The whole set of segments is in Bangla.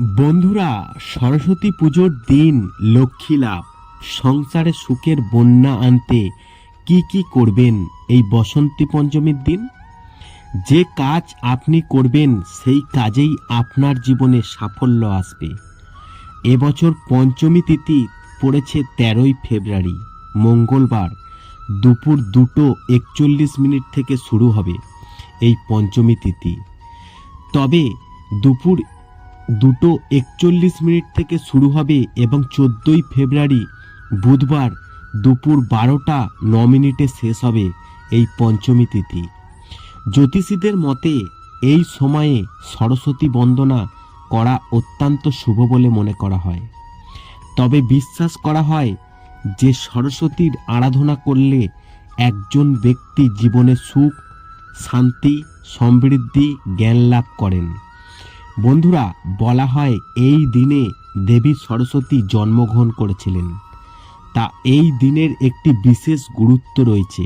বন্ধুরা, সরস্বতী পুজোর দিন লক্ষ্মী লাভ, সংসারে সুখের বন্যা আনতে কি কি করবেন এই বসন্তী পঞ্চমীর দিন? যে কাজ আপনি করবেন, সেই কাজেই আপনার জীবনে সাফল্য আসবে। এবছর পঞ্চমী তিথি পড়েছে তেরোই ফেব্রুয়ারি, মঙ্গলবার, দুপুর দুটো একচল্লিশ মিনিট থেকে শুরু হবে এই পঞ্চমী তিথি। তবে দুপুর দুটো একচল্লিশ মিনিট থেকে শুরু হবে এবং চোদ্দোই ফেব্রুয়ারি বুধবার দুপুর বারোটা ন মিনিটে শেষ হবে এই পঞ্চমী তিথি। জ্যোতিষীদের মতে, এই সময়ে সরস্বতী বন্দনা করা অত্যন্ত শুভ বলে মনে করা হয়। তবে বিশ্বাস করা হয় যে সরস্বতীর আরাধনা করলে একজন ব্যক্তি জীবনে সুখ, শান্তি, সমৃদ্ধি, জ্ঞান লাভ করেন। বন্ধুরা, বলা হয় এই দিনে দেবী সরস্বতী জন্মগ্রহণ করেছিলেন। তা এই দিনের একটি বিশেষ গুরুত্ব রয়েছে।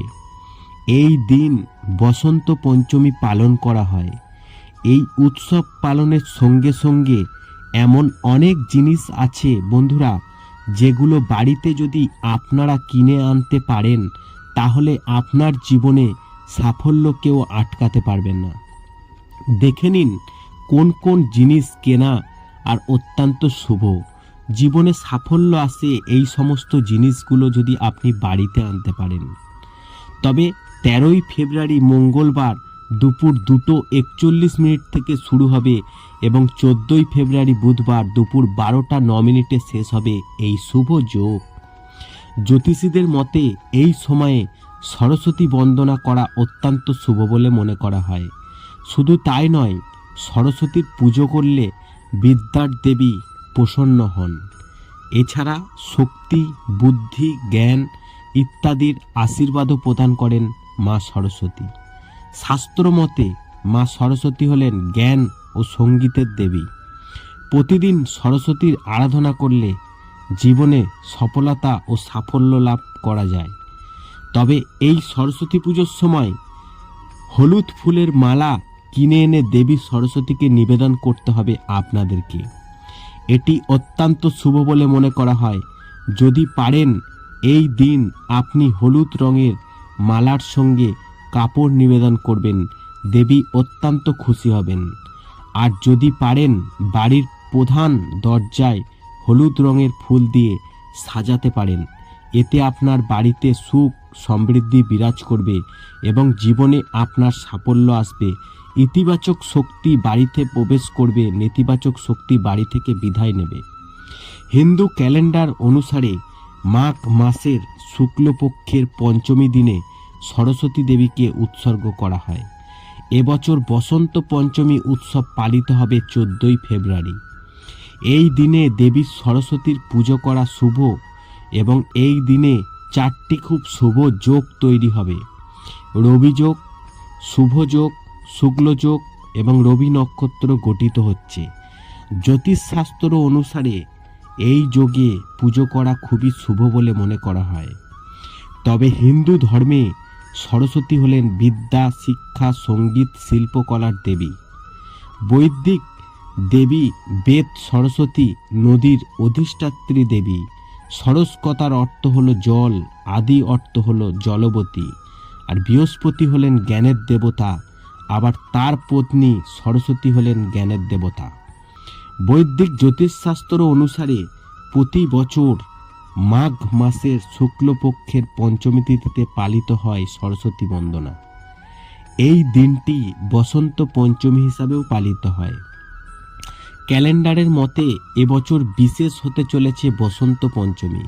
এই দিন বসন্ত পঞ্চমী পালন করা হয়। এই উৎসব পালনের সঙ্গে সঙ্গে এমন অনেক জিনিস আছে বন্ধুরা, যেগুলো বাড়িতে যদি আপনারা কিনে আনতে পারেন, তাহলে আপনার জীবনে সাফল্য কেউ আটকাতে পারবেন না। দেখে নিন কোন কোন জিনিস কেনা আর অত্যন্ত শুভ। জীবনে সাফল্য আসে এই সমস্ত জিনিসগুলো যদি আপনি বাড়িতে আনতে পারেন। তবে তেরোই ফেব্রুয়ারি মঙ্গলবার দুপুর দুটো একচল্লিশ মিনিট থেকে শুরু হবে এবং চোদ্দোই ফেব্রুয়ারি বুধবার দুপুর বারোটা ন মিনিটে শেষ হবে এই শুভ যোগ। জ্যোতিষীদের মতে এই সময়ে সরস্বতী বন্দনা করা অত্যন্ত শুভ বলে মনে করা হয়। শুধু তাই নয় সরস্বতীর পুজো করলে বিদ্যার দেবী প্রসন্ন হন। এছাড়া শক্তি, বুদ্ধি, জ্ঞান ইত্যাদির আশীর্বাদও প্রদান করেন মা সরস্বতী। শাস্ত্র মতে মা সরস্বতী হলেন জ্ঞান ও সঙ্গীতের দেবী। প্রতিদিন সরস্বতীর আরাধনা করলে জীবনে সফলতা ও সাফল্য লাভ করা যায়। তবে এই সরস্বতী পুজোর সময় হলুদ ফুলের মালা কিনে এনে দেবী সরস্বতীকে নিবেদন করতে হবে আপনাদেরকে। এটি অত্যন্ত শুভ বলে মনে করা হয়। যদি পারেন, এই দিন আপনি হলুদ রঙের মালার সঙ্গে কাপড় নিবেদন করবেন, দেবী অত্যন্ত খুশি হবেন। আর যদি পারেন, বাড়ির প্রধান দরজায় হলুদ রঙের ফুল দিয়ে সাজাতে পারেন। এতে আপনার বাড়িতে সুখ সমৃদ্ধি বিরাজ করবে এবং জীবনে আপনার সাফল্য আসবে। ইতিবাচক শক্তি বাড়িতে প্রবেশ করবে, নেতিবাচক শক্তি বাড়ি থেকে বিদায় নেবে। হিন্দু ক্যালেন্ডার অনুসারে মাঘ মাসের শুক্লপক্ষের পঞ্চমী দিনে সরস্বতী দেবীকে উৎসর্গ করা হয়। এবছর বসন্ত পঞ্চমী উৎসব পালিত হবে চোদ্দই ফেব্রুয়ারি। এই দিনে দেবী সরস্বতীর পুজো করা শুভ এবং এই দিনে চারটি খুব শুভ যোগ তৈরি হবে। রবি যোগ শুভ যোগ শুক্ল যোগ এবং রবি নক্ষত্র গঠিত হচ্ছে। জ্যোতিষশাস্ত্র অনুসারে এই যোগে পুজো করা খুবই শুভ বলে মনে করা হয়। তবে হিন্দু ধর্মে সরস্বতী হলেন বিদ্যা, শিক্ষা, সংগীত, শিল্পকলার দেবী। বৈদিক দেবী বেদ সরস্বতী নদীর অধিষ্ঠাত্রী দেবী। সরস্বতার অর্থ হলো জল, আদি অর্থ হলো জলবতী। আর বৃহস্পতি হলেন জ্ঞানের দেবতা আবার তার পত্নী সরস্বতী হলেন জ্ঞানের দেবতা। বৈদিক জ্যোতিষশাস্ত্র অনুসারে প্রতি বছর মাঘ মাসের শুক্লপক্ষের পঞ্চমী তিথিতে পালিত হয় সরস্বতী বন্দনা। এই দিনটি বসন্ত পঞ্চমী হিসাবেও পালিত হয়। ক্যালেন্ডারের মতে এবছর বিশেষ হতে চলেছে বসন্ত পঞ্চমী।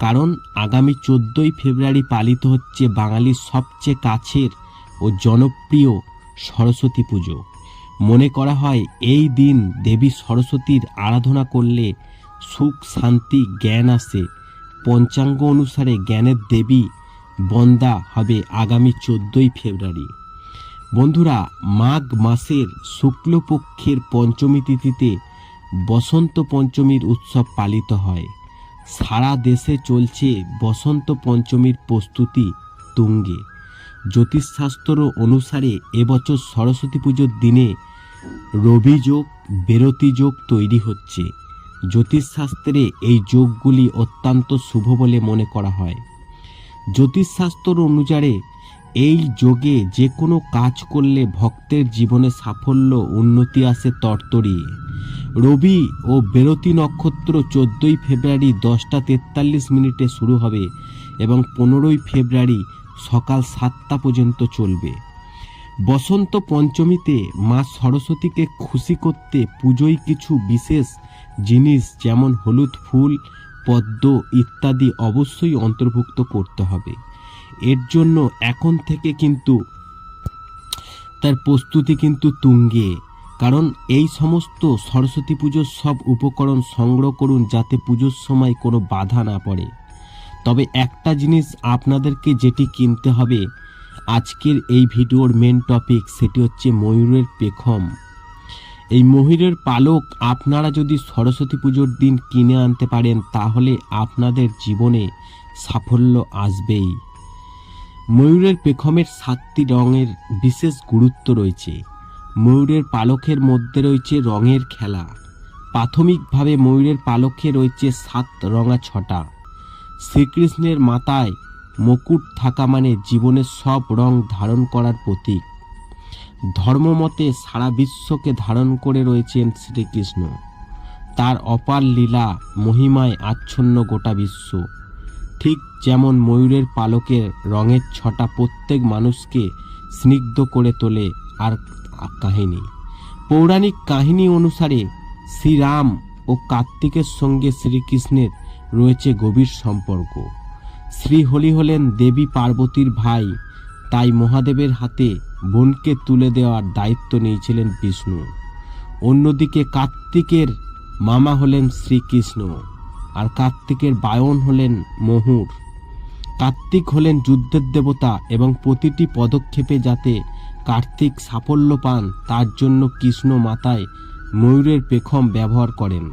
কারণ আগামী চোদ্দোই ফেব্রুয়ারি পালিত হচ্ছে বাঙালির সবচেয়ে কাছের ও জনপ্রিয় সরস্বতী পুজো। মনে করা হয় এই দিন দেবী সরস্বতীর আরাধনা করলে সুখ, শান্তি, জ্ঞান আসে। পঞ্চাঙ্গ অনুসারে জ্ঞানের দেবী বন্দা হবে আগামী চোদ্দোই ফেব্রুয়ারি। বন্ধুরা, মাঘ মাসের শুক্লপক্ষের পঞ্চমী তিথিতে বসন্ত পঞ্চমীর উৎসব পালিত হয়। সারা দেশে চলছে বসন্ত পঞ্চমীর প্রস্তুতি তুঙ্গে। জ্যোতিষশাস্ত্র অনুসারে এবছর সরস্বতী পুজোর দিনে রবি যোগ, বেরতি যোগ তৈরি হচ্ছে। জ্যোতিষশাস্ত্রে এই যোগগুলি অত্যন্ত শুভ বলে মনে করা হয়। জ্যোতিষশাস্ত্র অনুসারে এই যোগে যে কোনো কাজ করলে ভক্তের জীবনে সাফল্য, উন্নতি আসে তরতরিয়ে রবি ও বেরতি নক্ষত্র চোদ্দোই ফেব্রুয়ারি দশটা তেতাল্লিশ মিনিটে শুরু হবে এবং পনেরোই ফেব্রুয়ারি সকাল সাতটা পর্যন্ত চলবে। বসন্ত পঞ্চমীতে মা সরস্বতীকে খুশি করতে পুজোয় কিছু বিশেষ জিনিস যেমন হলুদ ফুল, পদ্ম ইত্যাদি অবশ্যই অন্তর্ভুক্ত করতে হবে। এর জন্য এখন থেকে কিন্তু তার প্রস্তুতি কিন্তু তুঙ্গে। কারণ এই সমস্ত সরস্বতী পুজোর সব উপকরণ সংগ্রহ করুন যাতে পুজোর সময় কোনো বাধা না পড়ে। তবে একটা জিনিস আপনাদেরকে যেটি কিনতে হবে, আজকের এই ভিডিওর মেন টপিক সেটি হচ্ছে ময়ূরের পেখম। এই ময়ূরের পালক আপনারা যদি সরস্বতী পুজোর দিন কিনে আনতে পারেন, তাহলে আপনাদের জীবনে সাফল্য আসবেই। ময়ূরের পেখমের সাতটি রঙের বিশেষ গুরুত্ব রয়েছে। ময়ূরের পালকের মধ্যে রয়েছে রঙের খেলা। প্রাথমিকভাবে ময়ূরের পালকে রয়েছে সাত রঙা ছটা। শ্রীকৃষ্ণের মাথায় মুকুট থাকা মানে জীবনের সব রং ধারণ করার প্রতীক। ধর্মমতে সারা বিশ্বকে ধারণ করে রয়েছেন শ্রীকৃষ্ণ। তার অপার লীলা, মহিমায় আচ্ছন্ন গোটা বিশ্ব। ঠিক যেমন ময়ূরের পালকের রঙের ছটা প্রত্যেক মানুষকে স্নিগ্ধ করে তোলে আর কাহিনী। পৌরাণিক কাহিনী অনুসারে শ্রীরাম ও কার্তিকের সঙ্গে শ্রীকৃষ্ণের রয়েছে গভীর সম্পর্ক। শ্রীহলি হলেন দেবী পার্বতীর ভাই, তাই মহাদেবের হাতে বোনকে তুলে দেওয়ার দায়িত্ব নিয়েছিলেন বিষ্ণু। অন্যদিকে কার্তিকের মামা হলেন শ্রীকৃষ্ণ, আর কার্তিকের বায়ন হলেন মহুর। কার্তিক হলেন যুদ্ধের দেবতা এবং প্রতিটি পদক্ষেপে যাতে কার্তিক সাফল্য পান, তার জন্য কৃষ্ণ মাতায় ময়ূরের পেখম ব্যবহার করেন।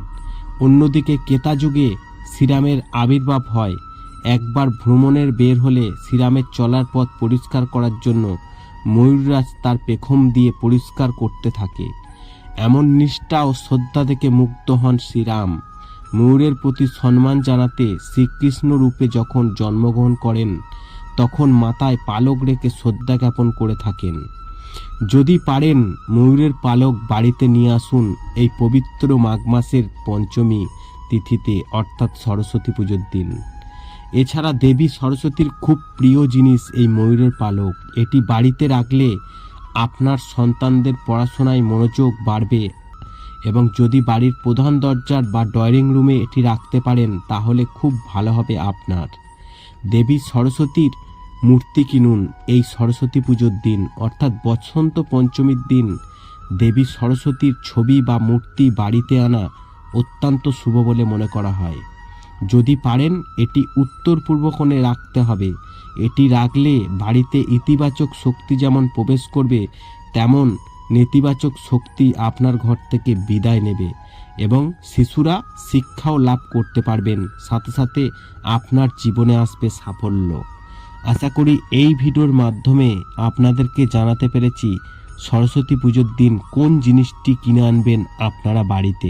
অন্যদিকে কেতাযুগে শ্রীরামের আবির্ভাব হয়। একবার ভ্রমণের বের হলে শ্রীরামের চলার পথ পরিষ্কার করার জন্য ময়ূররাজ তার পেখম দিয়ে পরিষ্কার করতে থাকে। এমন নিষ্ঠা ও শ্রদ্ধা থেকে মুগ্ধ হন শ্রীরাম ময়ূরের প্রতি সম্মান জানাতে শ্রীকৃষ্ণ রূপে যখন জন্মগ্রহণ করেন, তখন মাথায় পালক রেখে শ্রদ্ধা জ্ঞাপন করে থাকেন। যদি পারেন, ময়ূরের পালক বাড়িতে নিয়ে আসুন এই পবিত্র মাঘ মাসের পঞ্চমী তিথিতে, অর্থাৎ সরস্বতী পুজোর দিন। এছাড়া দেবী সরস্বতীর খুব প্রিয় জিনিস এই ময়ূরের পালক। এটি বাড়িতে রাখলে আপনার সন্তানদের পড়াশোনায় মনোযোগ বাড়বে এবং যদি বাড়ির প্রধান দরজার বা ড্রয়িং রুমে এটি রাখতে পারেন, তাহলে খুব ভালো হবে আপনার। দেবী সরস্বতীর মূর্তি কিনুন এই সরস্বতী পুজোর দিন, অর্থাৎ বসন্ত পঞ্চমীর দিন। দেবী সরস্বতীর ছবি বা মূর্তি বাড়িতে আনা অত্যন্ত শুভ বলে মনে করা হয়। যদি পারেন, এটি উত্তর পূর্ব কোণে রাখতে হবে। এটি রাখলে বাড়িতে ইতিবাচক শক্তি যেমন প্রবেশ করবে, তেমন নেতিবাচক শক্তি আপনার ঘর থেকে বিদায় নেবে এবং শিশুরা শিক্ষাও লাভ করতে পারবেন। সাথে সাথে আপনার জীবনে আসবে সাফল্য। আশা করি এই ভিডিওর মাধ্যমে আপনাদেরকে জানাতে পেরেছি সরস্বতী পুজোর দিন কোন জিনিসটি কিনে আনবেন আপনারা বাড়িতে।